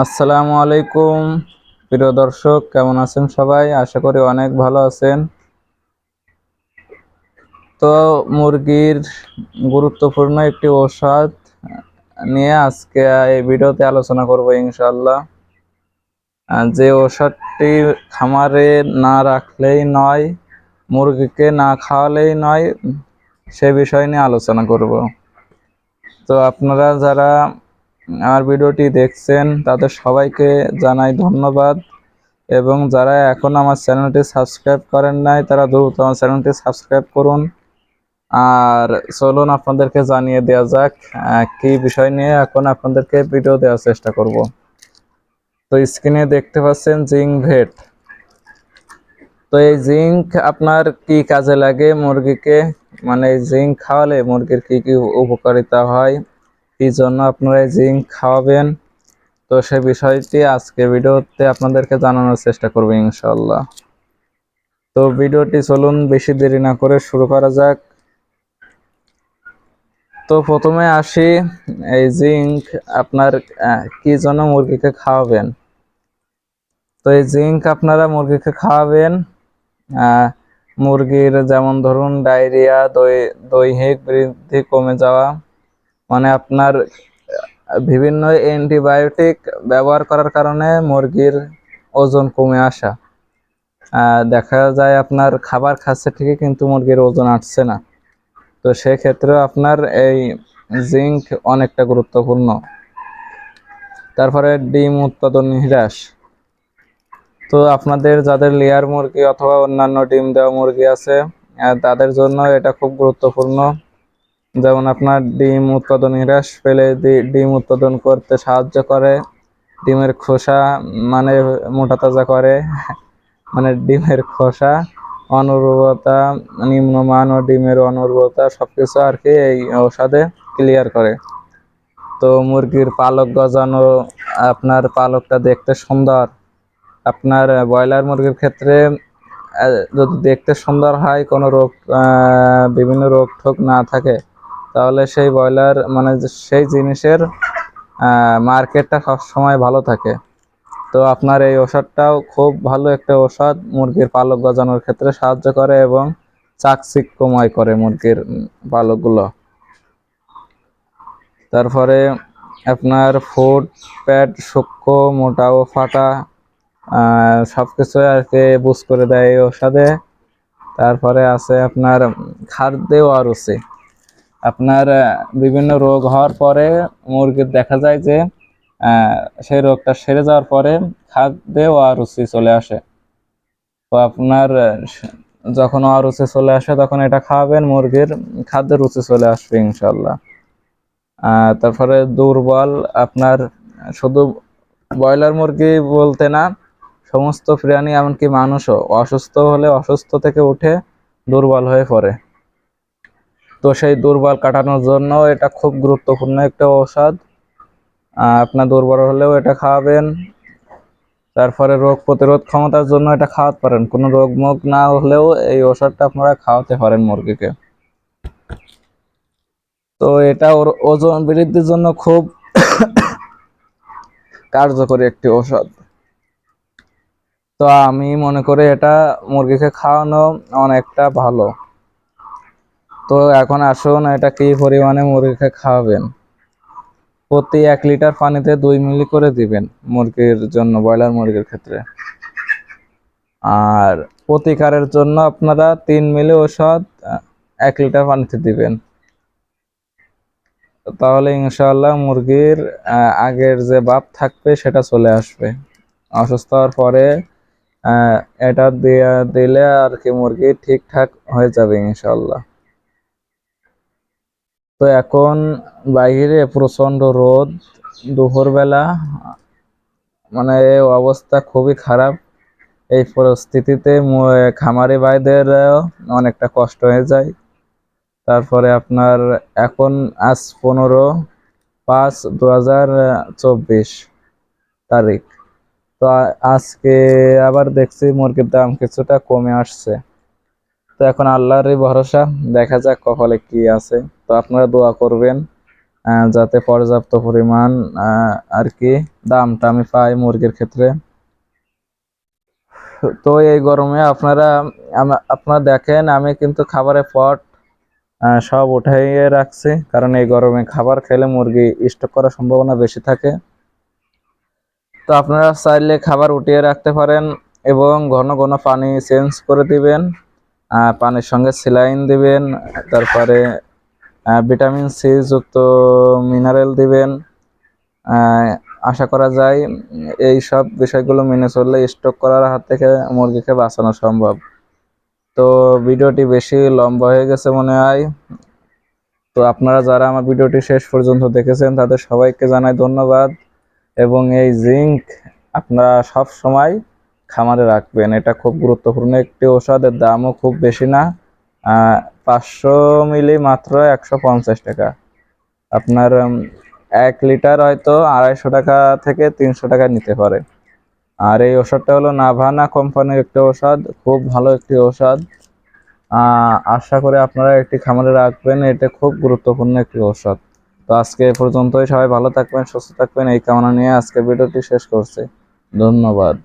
আসসালামু আলাইকুম। প্রিয় দর্শক, কেমন আছেন সবাই? আশা করি অনেক ভালো আছেন। তো মুরগির গুরুত্বপূর্ণ একটি ঔষধ নিয়ে আজকে এই ভিডিওতে আলোচনা করব ইনশাল্লাহ যে ঔষধটি খামারে না রাখলেই নয়, মুরগিকে না খাওয়ালেই নয়, সে বিষয় নিয়ে আলোচনা করব। তো আপনারা যারা আমার ভিডিওটি দেখছেন, তাদের সবাইকে জানাই ধন্যবাদ। এবং যারা এখন আমার চ্যানেলটি সাবস্ক্রাইব করেন নাই, তারা দ্রুত আমার চ্যানেলটি সাবস্ক্রাইব করুন। আর চলুন আপনাদেরকে জানিয়ে দেওয়া যাক কি বিষয় নিয়ে এখন আপনাদেরকে ভিডিও দেওয়ার চেষ্টা করব। তো স্ক্রিনে দেখতে পাচ্ছেন জিঙ্ক ভেট। তো এই জিঙ্ক আপনার কি কাজে লাগে মুরগিকে? মানে জিঙ্ক খাওয়ালে মুরগির কি কি উপকারিতা হয়? কি জন্য আপনারা জিঙ্ক খাওয়াবেন। তো সে বিষয়টি আজকে ভিডিওতে আপনাদেরকে জানানোর চেষ্টা করব ইনশাল্লাহ তো ভিডিওটি চলুন বেশি দেরি না করে শুরু করা যাক। তো প্রথমে আসি, এই জিঙ্ক আপনার কি জন্য মুরগিকে খাওয়াবেন? তো এই জিঙ্ক আপনারা মুরগিকে খাওয়াবেন মুরগির যেমন ধরুন ডায়রিয়া দৈহিক বৃদ্ধি কমে যাওয়া মানে আপনার বিভিন্ন অ্যান্টিবায়োটিক ব্যবহার করার কারণে মুরগির ওজন কমে আসা। দেখা যায় আপনার খাবার খাচ্ছে ঠিকই কিন্তু মুরগির ওজন আসছে না। তো সেক্ষেত্রে আপনার এই জিঙ্ক অনেকটা গুরুত্বপূর্ণ। তারপরে ডিম উৎপাদন হ্রাস। তো আপনাদের যাদের লেয়ার মুরগি অথবা অন্যান্য ডিম দেওয়া মুরগি আছে তাদের জন্য এটা খুব গুরুত্বপূর্ণ। যেমন আপনার ডিম উৎপাদন হ্রাস পেলে ডিম উৎপাদন করতে সাহায্য করে, ডিমের খোসা মানে মোটা তাজা করে মানে ডিমের খোসা, অনুর্বরতা, নিম্নমান ও ডিমের অনুর্বরতা সবকিছু আর কি এই ঔষধে ক্লিয়ার করে। তো মুরগির পালক গজানো, আপনার পালকটা দেখতে সুন্দর। আপনার ব্রয়লার মুরগির ক্ষেত্রে যদি দেখতে সুন্দর হয়, কোনো রোগ বিভিন্ন রোগ ঠোক না থাকে তাহলে সেই ব্রয়লার মানে সেই জিনিসের মার্কেটটা সবসময় ভালো থাকে। তো আপনার এই ওষুধটাও খুব ভালো একটা ওষুধ মুরগির পালক গজানোর ক্ষেত্রে সাহায্য করে এবং চাকচিক্যময় করে মুরগির পালকগুলো। তারপরে আপনার ফুড প্যাড সূক্ষ্ম, মোটা ও ফাটা সব কিছু আর কি বুঝ করে দেয় এই ওষুধে তারপরে আছে আপনার খাদ্যে অরুচি আপনার বিভিন্ন রোগ হওয়ার পরে মুরগির দেখা যায় যে সেই রোগটা সেরে যাওয়ার পরে খাদ্যে অরুচি চলে আসে। তো আপনার যখন অরুচি চলে আসে তখন এটা খাওয়াবেন, মুরগির খাদ্যের রুচি চলে আসবে ইনশাল্লাহ তারপরে দুর্বল, আপনার শুধু ব্রয়লার মুরগি বলতে না, সমস্ত প্রাণী এমনকি মানুষও অসুস্থ হলে অসুস্থ থেকে উঠে দুর্বল হয়ে পড়ে। তো সেই দুর্বল কাটানোর জন্য এটা খুব গুরুত্বপূর্ণ একটা ঔষধ। আপনার দুর্বল হলেও এটা খাওয়াবেন। তারপরে রোগ প্রতিরোধ ক্ষমতার জন্য এটা খাওয়াতে পারেন। কোনো রোগ না হলেও এই ওষুধটা আপনারা খাওয়াতে পারেন মুরগিকে। তো এটা ওর ওজন বৃদ্ধির জন্য খুব কার্যকরী একটি ঔষধ। তো আমি মনে করি এটা মুরগিকে খাওয়ানো অনেকটা ভালো। তো এখন আসুন, এটা কি পরিমাণে মুরগিকে খাওয়াবেন? প্রতি এক লিটার পানিতে দুই মিলি করে দিবেন মুরগির জন্য, ব্রয়লার মুরগির ক্ষেত্রে। আর প্রতিকারের জন্য আপনারা তিন মিলি ওষুধ এক লিটার পানিতে দিবেন। তাহলে ইনশাআল্লাহ মুরগির আগের যে বাপ থাকবে সেটা চলে আসবে। অসুস্থ হওয়ার পরে এটা দিয়ে দিলে আর কি মুরগি ঠিকঠাক হয়ে যাবে ইনশাআল্লাহ। তো এখন বাইরে প্রচণ্ড রোদ, দুপুরবেলা মানে অবস্থা খুবই খারাপ। এই পরিস্থিতিতে খামারি ভাইদের অনেকটা কষ্ট হয়ে যায়। তারপরে আপনার এখন আজ পনেরো পাঁচ দু তারিখ। তো আজকে আবার দেখছি মুরগির দাম কিছুটা কমে আসছে। তো এখন আল্লাহরই ভরসা, দেখা যাক কপালে কি আছে। তো আপনারা দোয়া করবেন যাতে পর্যাপ্ত পরিমাণ আর কি দামটা আমি পাই মুরগির ক্ষেত্রে। তো এই গরমে আপনারা আপনারা দেখেন, আমি কিন্তু খাবারের পট সব উঠাইয়ে রাখছি, কারণ এই গরমে খাবার খেলে মুরগি স্টক করার সম্ভাবনা বেশি থাকে। তো আপনারা চাইলে খাবার উঠিয়ে রাখতে পারেন এবং ঘন ঘন পানি চেঞ্জ করে দিবেন। পানির সঙ্গে স্যালাইন দিবেন, তারপরে ভিটামিন সি যুক্ত মিনারেল দিবেন। আশা করা যায় এই সব বিষয়গুলো মেনে চললে স্টক করার হাত থেকে মুরগিকে বাঁচানো সম্ভব। তো ভিডিওটি বেশি লম্বা হয়ে গেছে মনে হয়। তো আপনারা যারা আমার ভিডিওটি শেষ পর্যন্ত দেখেছেন, তাদের সবাইকে জানাই ধন্যবাদ। এবং এই জিঙ্ক আপনারা সব সময় খামারে রাখবেন। এটা খুব গুরুত্বপূর্ণ। একটি ঔষধ এর দামও খুব বেশি না। পাঁচশো মিলি মাত্র একশো পঞ্চাশ টাকা। আপনার এক লিটার হয়তো আড়াইশো টাকা থেকে তিনশো টাকা নিতে পারে। আর এই ওষুধটা হলো নাভানা কোম্পানির একটি ঔষধ। খুব ভালো একটি আহ, আশা করে আপনারা একটি খামারে রাখবেন। এটা খুব গুরুত্বপূর্ণ একটি ঔষধ। তো আজকে এ পর্যন্তই। সবাই ভালো থাকবেন সুস্থ থাকবেন। এই কামনা নিয়ে আজকে ভিডিওটি শেষ করছি। ধন্যবাদ।